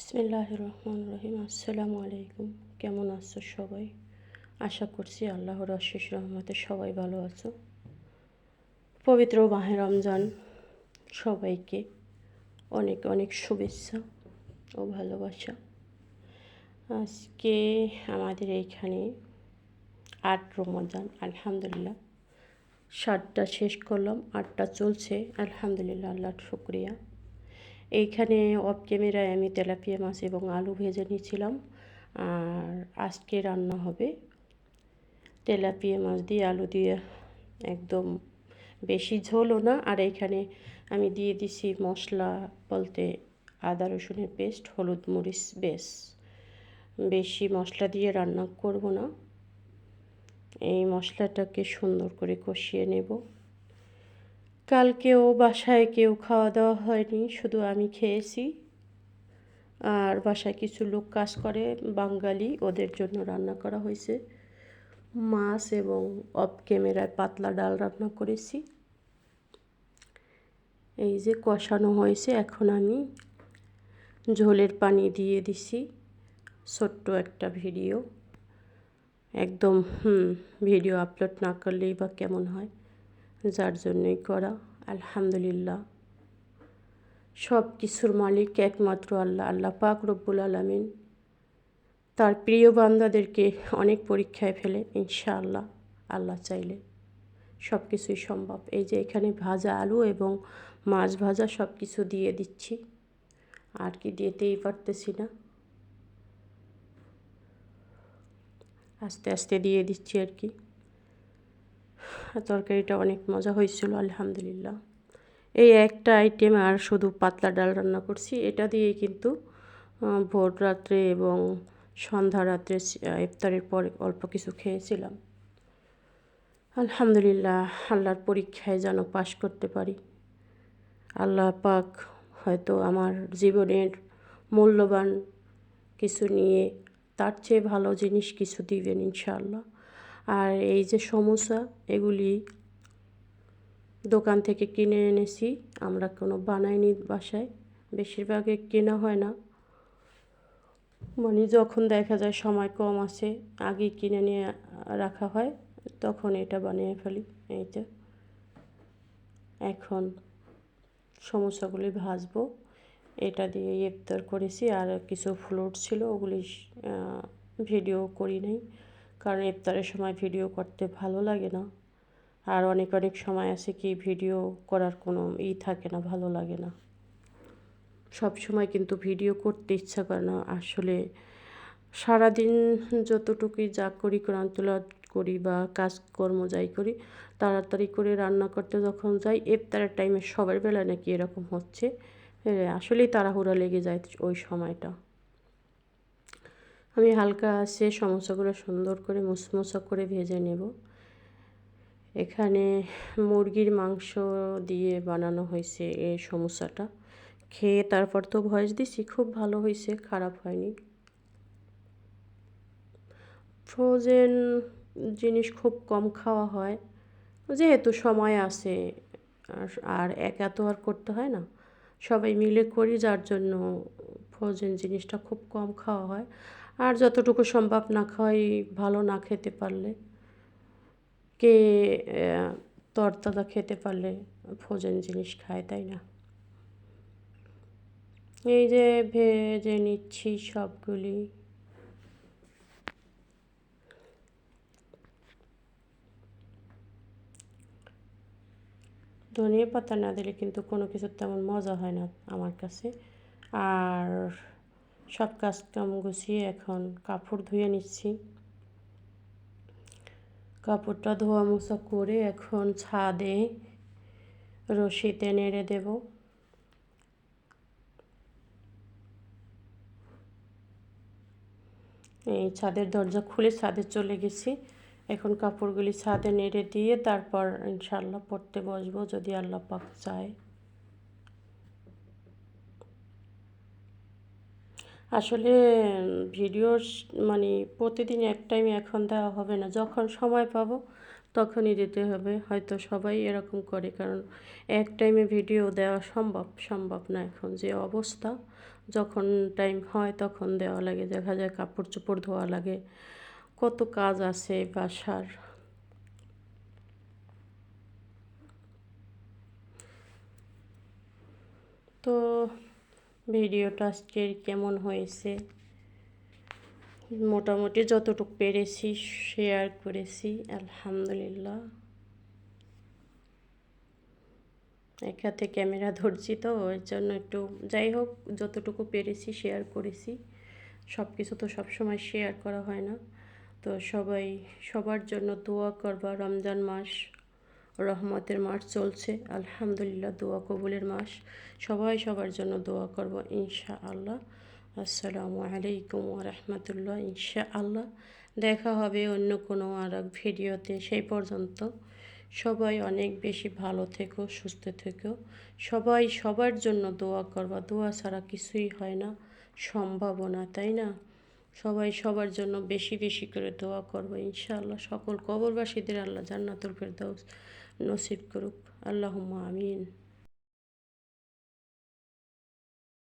বিসমিল্লাহ রহমান রহিম আসসালামু আলাইকুম। কেমন আছো সবাই? আশা করছি আল্লাহর অশেষ রহমতে সবাই ভালো আছো। পবিত্র মাহে রমজান, সবাইকে অনেক অনেক শুভেচ্ছা ও ভালোবাসা। আজকে আমাদের এইখানে আট রমজান, আলহামদুলিল্লাহ। সাতটা শেষ করলাম, আটটা চলছে, আলহামদুলিল্লাহ, আল্লাহর শুক্রিয়া। এইখানে অফ ক্যামেরায় আমি তেলাপিয়া মাছ এবং আলু ভেজে নিয়েছিলাম। আর আজকে রান্না হবে তেলাপিয়া মাছ দিয়ে আলু দিয়ে। একদম বেশি ঝোলও না, আর এইখানে আমি দিয়ে দিছি মশলা বলতে আদা রসুনের পেস্ট, হলুদ মরিচ, বেশ। বেশি মশলা দিয়ে রান্না করব না। এই মশলাটাকে সুন্দর করে কষিয়ে নেব। কালকেও বাসায় কেউ খাওয়া দাওয়া হয়নি, শুধু আমি খেয়েছি। আর বাসায় কিছু লোক কাজ করে, বাঙালি, ওদের জন্য রান্না করা হয়েছে। মাছ এবং অফ ক্যামেরায় পাতলা ডাল রান্না করেছি। এই যে কষানো হয়েছে, এখন আমি ঝোলের পানি দিয়ে দিছি। ছোট্ট একটা ভিডিও। একদম ভিডিও আপলোড না করলেই বা কেমন হয়। যার জন্যই করা, আলহামদুলিল্লাহ। সব কিছুর মালিক একমাত্র আল্লাহ আল্লাহ পাক রব্বুল আলমিন। তার প্রিয় বান্দাদেরকে অনেক পরীক্ষায় ফেলে, ইনশাআল্লাহ, আল্লাহ চাইলে সব কিছুই সম্ভব। এই যে এখানে ভাজা আলু এবং মাছ ভাজা সব কিছু দিয়ে দিচ্ছি। আর কি দিতেই পারতেছি না। আস্তে আস্তে দিয়ে দিচ্ছি আর কি। তরকারিটা অনেক মজা হয়েছিল, আলহামদুলিল্লাহ। এই একটা আইটেম আর শুধু পাতলা ডাল রান্না করছি, এটা দিয়েই কিন্তু ভোর রাত্রে এবং সন্ধ্যা রাত্রে ইফতারের পর অল্প কিছু খেয়েছিলাম। আলহামদুলিল্লাহ, আল্লাহর পরীক্ষায় যেন পাশ করতে পারি। আল্লাহ পাক হয়তো আমার জীবনের মূল্যবান কিছু নিয়ে তার চেয়ে ভালো জিনিস কিছু দিবেন ইনশাআল্লাহ। আর এই যে সমস্যা এগুলি দোকান থেকে কিনে এনেছি। আমরা কোনো বানাইনি বাসায়। বেশিরভাগে কেনা হয় না। মানে যখন দেখা যায় সময় কম আছে আগে কিনে নিয়ে রাখা হয়, তখন এটা বানিয়ে ফেলি। এইটা এখন সমস্যাগুলি ভাজবো। এটা দিয়ে ইফতার করেছি। আর কিছু ফ্লুট ছিল, ওগুলি ভিডিও করি নাই। কারণ ইফতারের সময় ভিডিও করতে ভালো লাগে না। আর অনেক অনেক সময় আছে কি ভিডিও করার কোনো ই থাকে না, ভালো লাগে না। সব সময় কিন্তু ভিডিও করতে ইচ্ছা করে না। আসলে সারাদিন যতটুকুই যা করি, কোরআন তোলা করি বা কাজকর্ম যাই করি, তাড়াতাড়ি করে রান্না করতে যখন যাই, ইফতারের টাইমে সবার বেলা নাকি এরকম হচ্ছে। আসলেই তাড়াহুড়া লেগে যায় ওই সময়টা। আমি হালকা আছে সমস্যাগুলো সুন্দর করে মুসমুসা করে ভেজে নেব। এখানে মুরগির মাংস দিয়ে বানানো হয়েছে এই সমস্যাটা। খেয়ে তারপর তো ভয়েস দিছি, খুব ভালো হয়েছে, খারাপ হয়নি। ফ্রোজেন জিনিস খুব কম খাওয়া হয়, যেহেতু সময় আছে আর একা তো আর করতে হয় না। সবাই মিলে করি, যার জন্য ফ্রোজেন জিনিসটা খুব কম খাওয়া হয়। আর যতটুকু সম্ভব না খাওয়াই, ভালো না খেতে পারলে। কে তরতাজা খেতে পারলে ফ্রোজেন জিনিস খায়, তাই না? এই যে ভেজে নিচ্ছি সবগুলি। ধনিয়া পাতা না দিলে কিন্তু কোনো কিছু তেমন মজা হয় না আমার কাছে। আর সব কাজ কাম গুছিয়ে এখন কাপড় ধুয়ে নিচ্ছি। কাপড়টা ধোয়া মোছা করে এখন ছাদে রশিতে নেড়ে দেব। এই ছাদের দরজা খুলে ছাদে চলে গেছি। এখন কাপড়গুলি ছাদে নেড়ে দিয়ে তারপর ইনশাল্লাহ পড়তে বসবো যদি আল্লাহ পাক চায়। আসলে ভিডিও মানে প্রতিদিন এক টাইমে এখন দেওয়া হবে না। যখন সময় পাবো, তখনই দিতে হবে। হয়তো সবাই এরকম করে, কারণ এক টাইমে ভিডিও দেওয়া সম্ভব সম্ভব না এখন। যে অবস্থা, যখন টাইম হয়, তখন দেওয়া লাগে। দেখা যায় কাপড় চোপড় ধোয়া লাগে। কত কাজ আছে বাসার। তো ভিডিওটা আজকের কেমন হয়েছে? মোটামুটি যতটুকু পেরেছি শেয়ার করেছি, আলহামদুলিল্লাহ। এক হাতে ক্যামেরা ধরছি তো, ওই জন্য একটু যাই হোক, যতটুকু পেরেছি শেয়ার করেছি। সব কিছু তো সবসময় শেয়ার করা হয় না। তো সবাই সবার জন্য দোয়া করবা, রমজান মাস রহমতের মাস চলছে। আলহামদুলিল্লাহ, দোয়া কবুলের মাস। সবাই সবার জন্য দোয়া করব ইনশা আল্লাহ আসসালামু আলাইকুম রহমতুল্লাহ ইনশা আল্লাহ দেখা হবে অন্য কোনো আর এক ভিডিওতে। সেই পর্যন্ত সবাই অনেক বেশি ভালো থেকো, সুস্থ থেকো। সবাই সবার জন্য দোয়া করবা। দোয়া ছাড়া কিছুই হয় না সম্ভাবনা তাই না? সবাই সবার জন্য বেশি বেশি করে দোয়া করব, ইনশাআল্লাহ। সকল কবরবাসীদের আল্লাহ জান্নাতুল ফেরদাউস نصيب كرك اللهم آمين.